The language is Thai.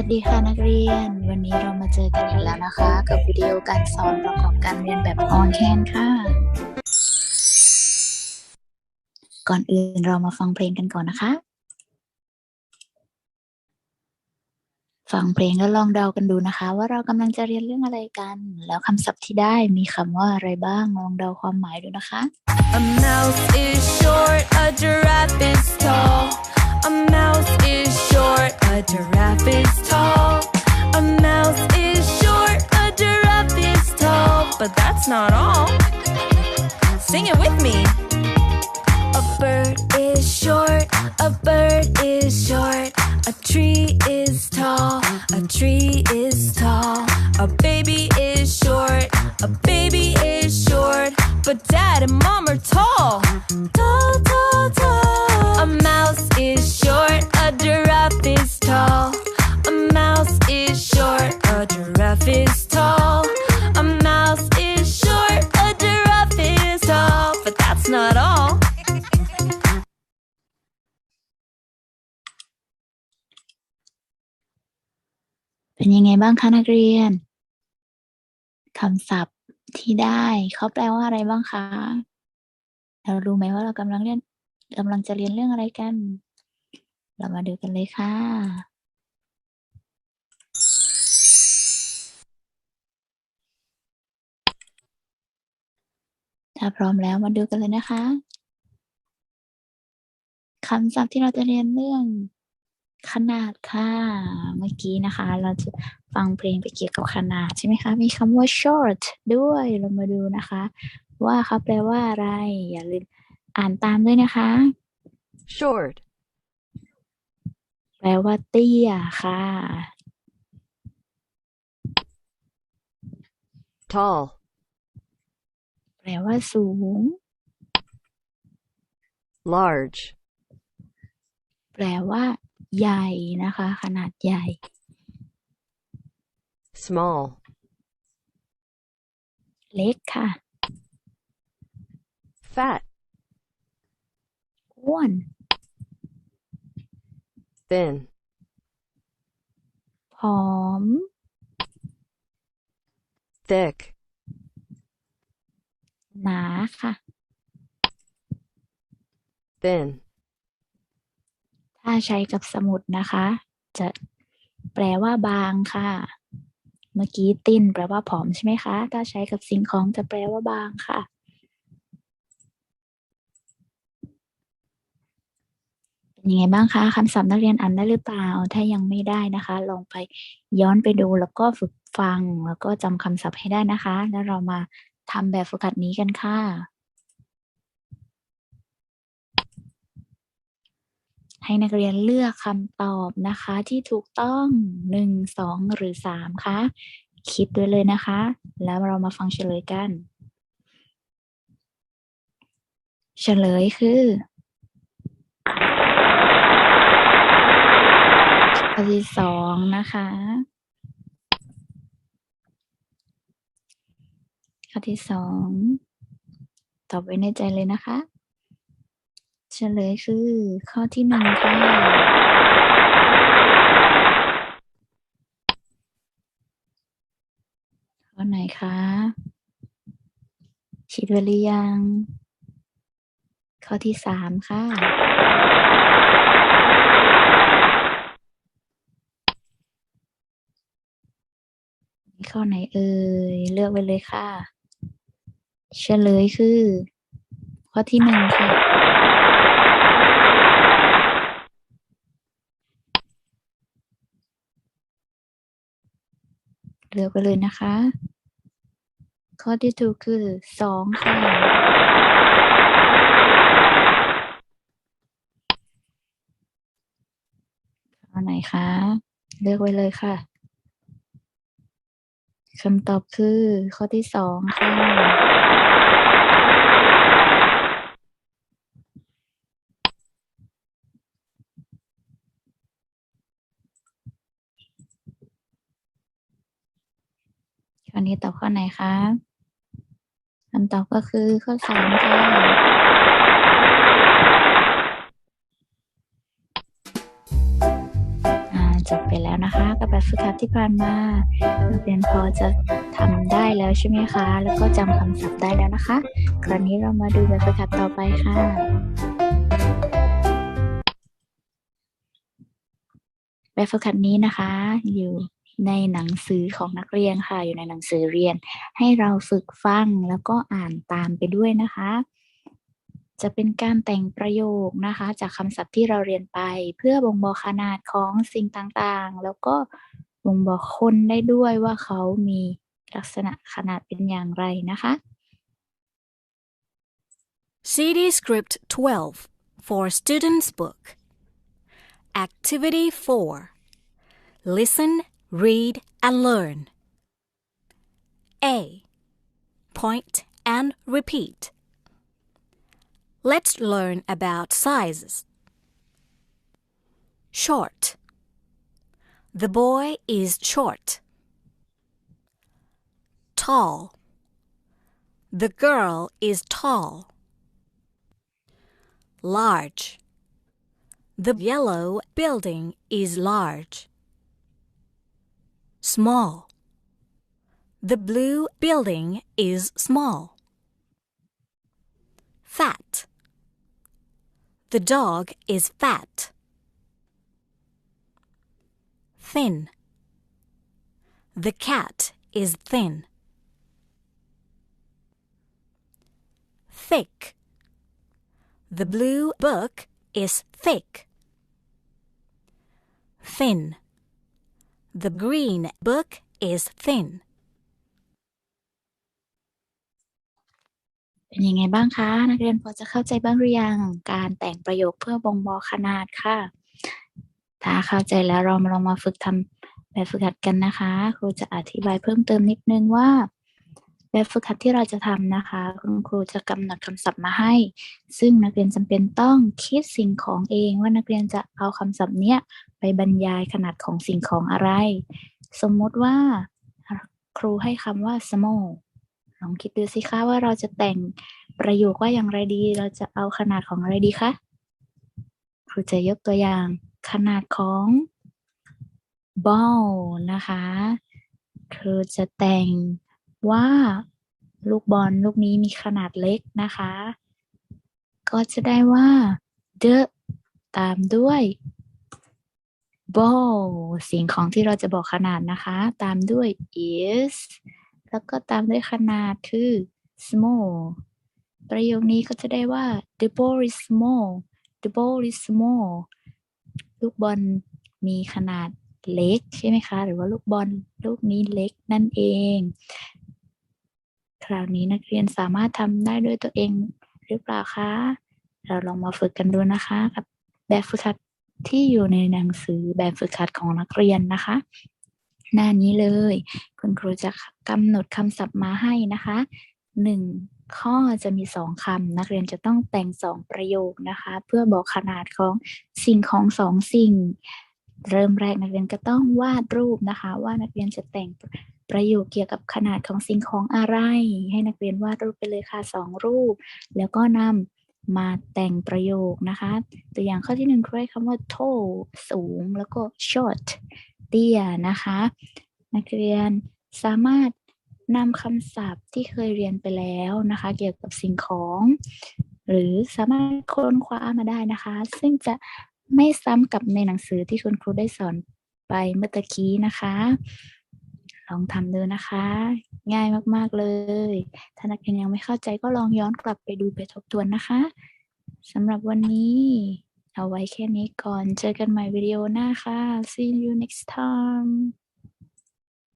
วัสดีค่ะนักเรียน วันนี้เรามาเจอกันอีกแล้วนะคะ กับวิดีโอการสอนประกอบการเรียนแบบออนแคนค่ะ ก่อนอื่นเรามาฟังเพลงกันก่อนนะคะ ฟังเพลงแล้วลองเดากันดูนะคะ ว่าเรากำลังจะเรียนเรื่องอะไรกัน แล้วคำศัพท์ที่ได้มีคำว่าอะไรบ้างลองเดาความหมายดูนะคะ A mouse is short, a giraffe is tall. A mouse is short, a giraffe is tall. A mouse is short, a giraffe is tall. But that's not all. Sing it with me. A bird is short, a bird is short. A tree is tall, a tree is บ้างคะนักเรียนคำศัพท์ที่ได้เขาแปลว่าอะไรบ้างคะเรารู้ไหมว่าเรากำลังเรียนกำลังจะเรียนเรื่องอะไรกัน เรามาดูกันเลยค่ะ ถ้าพร้อมแล้วมาดูกันเลยนะคะคำศัพท์ที่เราจะเรียนเรื่อง ขนาดค่ะเมื่อกี้นะคะ เราจะฟังเพลงไปเกี่ยวกับขนาดใช่ไหมคะ มีคำว่า short ด้วยเรามาดูนะคะ ว่าเขาแปลว่าอะไร อย่าลืมอ่านตามด้วยนะคะ Short, แปลว่าเตี้ยค่ะ tall, แปลว่าสูง large, แปลว่า ใหญ่นะคะ ขนาดใหญ่ small, เล็กค่ะ fat, อ้วน thin, ผอม thick, หนาค่ะ thin, ถ้าใช้กับสมุดนะคะ จะแปลว่าบางค่ะ เมื่อกี้ติ้นแปลว่าผอมใช่ไหมคะ ถ้าใช้กับสิ่งของจะแปลว่าบางค่ะ เป็นยังไงบ้างคะคำศัพท์นักเรียนอ่านได้หรือเปล่า ถ้ายังไม่ได้นะคะ ลองไปย้อนไปดูแล้วก็ฝึกฟังแล้วก็จำคำศัพท์ให้ได้นะคะ แล้วเรามาทำแบบฝึกหัดนี้กันค่ะ ให้นักเรียนเลือกคำตอบนะคะ ที่ถูกต้องหนึ่งสองหรือสามคะคิดด้วยเลยนะคะ แล้วเรามาฟังเฉลยกัน เฉลยคือข้อที่สองนะคะข้อที่สองตอบไว้ในใจเลยนะคะ เฉลยคือ ข้อที่หนึ่งค่ะ ข้อไหนคะคิดไว้หรือยัง ข้อที่สามค่ะ ข้อไหนเอ่ย เลือกไว้เลยค่ะ เฉลยคือ ข้อที่หนึ่งค่ะ เลือกไปเลยนะคะ ข้อที่ถูกคือสองค่ะ ข้อไหนคะ เลือกไว้เลยค่ะคำตอบคือข้อที่สองค่ะ นี้ตอบข้อไหนคะคำตอบก็คือข้อสามค่ะอ่าจบไปแล้วนะคะ กับแบบฝึกหัดที่ผ่านมาเรียนพอจะทำได้แล้วใช่ไหมคะ แล้วก็จำคำศัพท์ได้แล้วนะคะ คราวนี้เรามาดูแบบฝึกหัดต่อไปค่ะแบบฝึกหัดนี้นะคะ อยู่ ในหนังสือของนักเรียนค่ะ อยู่ในหนังสือเรียน ให้เราฝึกฟังแล้วก็อ่านตามไปด้วยนะคะ จะเป็นการแต่งประโยคนะคะ จากคำศัพท์ที่เราเรียนไปเพื่อบ่งบอกขนาดของสิ่งต่างๆ แล้วก็บ่งบอกคนได้ด้วยว่าเขามีลักษณะขนาดเป็นอย่างไรนะคะ CD Script 12 for Students Book. Activity 4 Listen, read, and learn. A. Point and repeat. Let's learn about sizes. Short. The boy is short. Tall. The girl is tall large. The yellow building is large. Small. The blue building is small. Fat. The dog is fat. Thin. The cat is thin. Thick. The blue book is thick. Thin. The green book is thin. เป็นยังไงบ้างคะ นักเรียนพอจะเข้าใจบ้างหรือยัง การแต่งประโยคเพื่อบ่งบอกขนาดค่ะ ถ้าเข้าใจแล้วเรามาลองมาฝึกทำแบบฝึกหัดกันนะคะ ครูจะอธิบายเพิ่มเติมนิดนึงว่า แบบฝึกหัดที่เราจะทำนะคะ คุณครูจะกำหนดคำศัพท์มาให้ ซึ่งนักเรียนจำเป็นต้องคิดสิ่งของเองว่านักเรียนจะเอาคำศัพท์เนี้ยไปบรรยายขนาดของสิ่งของอะไร สมมติว่าครูให้คำว่า small ลองคิดดูสิคะว่าเราจะแต่งประโยคว่าอย่างไรดี เราจะเอาขนาดของอะไรดีคะ ครูจะยกตัวอย่างขนาดของ ball นะคะ ครูจะแต่ง ว่าลูกบอลลูกนี้มีขนาดเล็กนะคะ ก็จะได้ว่า the ตามด้วย ball สิ่งของที่เราจะบอกขนาดนะคะ ตามด้วย is แล้วก็ตามด้วยขนาดคือ small ประโยคนี้ก็จะได้ว่า the ball is small the ball is small ลูกบอลมีขนาดเล็กใช่ไหมคะ หรือว่าลูกบอลลูกนี้เล็กนั่นเอง คราวนี้นักเรียนสามารถทำได้ด้วยตัวเองหรือเปล่าคะ เราลองมาฝึกกันดูนะคะกับแบบฝึกหัดที่อยู่ในหนังสือแบบฝึกหัดของนักเรียนนะคะ หน้านี้เลย คุณครูจะกำหนดคำศัพท์มาให้นะคะหนึ่งข้อจะมีสองคำนักเรียนจะต้องแต่งสองประโยคนะคะ เพื่อบอกขนาดของสิ่งของสองสิ่ง เริ่มแรกนักเรียนก็ต้องวาดรูปนะคะ ว่านักเรียนจะแต่ง ประโยคเกี่ยวกับขนาดของสิ่งของอะไร ให้นักเรียนวาดรูปไปเลยค่ะสองรูป แล้วก็นำมาแต่งประโยคนะคะ ตัวอย่างข้อที่หนึ่งครูให้คำว่า tall สูง แล้วก็ short เตี้ยนะคะ นักเรียนสามารถนำคำศัพท์ที่เคยเรียนไปแล้วนะคะ เกี่ยวกับสิ่งของ หรือสามารถค้นคว้ามาได้นะคะ ซึ่งจะไม่ซ้ำกับในหนังสือที่คุณครูได้สอนไปเมื่อตะกี้นะคะ ลองทำดูนะคะ ง่ายมากๆเลย ถ้านักเรียนยังไม่เข้าใจก็ลองย้อนกลับไปดูไปทบทวนนะคะสำหรับวันนี้ เอาไว้แค่นี้ก่อน เจอกันใหม่วิดีโอหน้าค่ะ see you next time